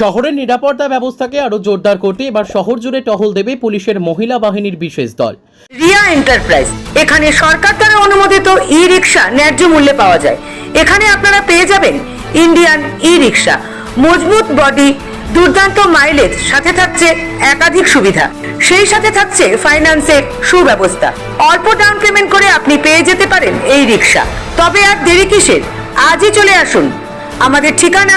শহরের নিরাপত্তা ব্যবস্থাকে আরও জোরদার করতে এবার শহর জুড়ে টহল দেবে পুলিশের মহিলা বাহিনীর বিশেষ দল। রিয়া এন্টারপ্রাইজ। এখানে সরকার দ্বারা অনুমোদিত ই রিক্সা ন্যায্য মূল্যে পাওয়া যায়। এখানে আপনারা পেয়ে যাবেন ইন্ডিয়ান ই রিক্সা মজবুত বডি, দুর্দান্ত মাইলেজ, সাথে থাকছে একাধিক সুবিধা। সেই সাথে থাকছে ফাইন্যান্সের সুব্যবস্থা। অল্প ডাউন পেমেন্ট করে আপনি পেয়ে যেতে পারেন এই রিক্সা তবে আর দেরি কিসের? আজই চলে আসুন। আমাদের ঠিকানা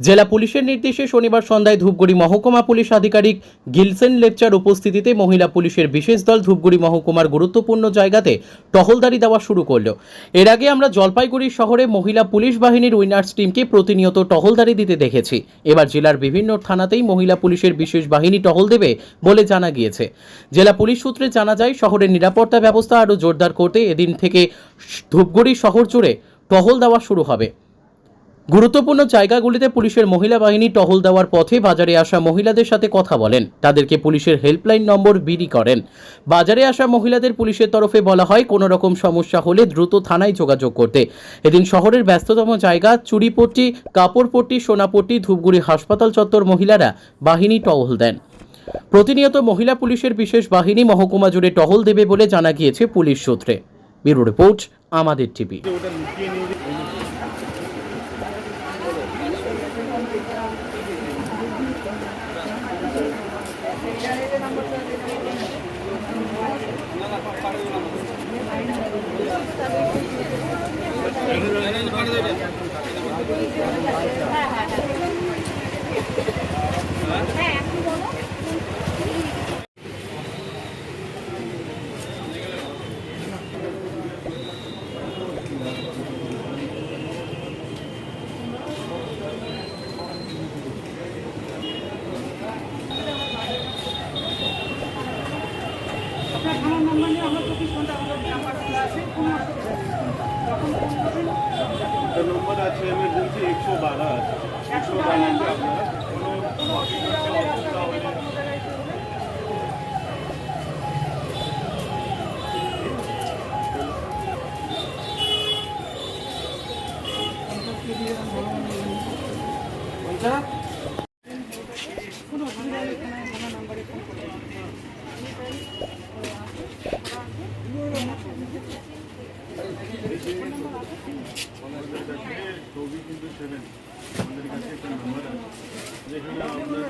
জেলা পুলিশের নির্দেশে শনিবার সন্ধ্যায় ধূপগুড়ি মহকুমা পুলিশ আধিকারিক গিলসেন লেপচার উপস্থিতিতে মহিলা পুলিশের বিশেষ দল ধূপগুড়ি মহকুমার গুরুত্বপূর্ণ জায়গাতে টহলদারি দেওয়া শুরু করল। এর আগে আমরা জলপাইগুড়ি শহরে মহিলা পুলিশ বাহিনীর উইনার্স টিমকে প্রতিনিয়ত টহলদারি দিতে দেখেছি। এবার জেলার বিভিন্ন থানাতেই মহিলা পুলিশের বিশেষ বাহিনী টহল দেবে বলে জানা গিয়েছে। জেলা পুলিশ সূত্রে জানা যায়, শহরের নিরাপত্তা ব্যবস্থা আরও জোরদার করতে এদিন থেকে ধূপগুড়ি শহর জুড়ে টহল দেওয়া শুরু হবে। গুরুত্বপূর্ণ জায়গাগুলিতে পুলিশের মহিলা বাহিনী টহল দেওয়ার পথে বাজারে আসা মহিলাদের সাথে কথা বলেন। তাদেরকে পুলিশের হেল্পলাইন নম্বর বিলি করেন। বাজারে আসা মহিলাদের পুলিশের তরফে বলা হয়, কোনো রকম সমস্যা হলে দ্রুত থানায় যোগাযোগ করতে। এদিন শহরের ব্যস্ততম জায়গা চুরিপট্টি কাপড়পট্টি, সোনাপট্টি, ধূপগুড়ি হাসপাতাল চত্বর মহিলারা বাহিনী টহল দেন। প্রতিনিয়ত মহিলা পুলিশের বিশেষ বাহিনী মহকুমা জুড়ে টহল দেবে বলে জানা গিয়েছে পুলিশ সূত্রে। ব্যুরো রিপোর্ট, আমাদের টিভি আপনার থানার নাম্বার নিয়ে আমরা চব্বিশ ঘণ্টা আমাদের নাম্বার খোলা আছে কোনো অসুবিধা নেই যখন ফোন করবেন নম্বর আছে এমার্জেন্সি একশো বারো আছে। একশো বারো আপনারা কোনো অসুবিধা হলে কোনো অসুবিধা হলে থানায় থানার নাম্বারে ফোন করবেন ছবি কিন্তু সেভেন আমাদের কাছে একটা নাম্বার আছে যেখানে আপনার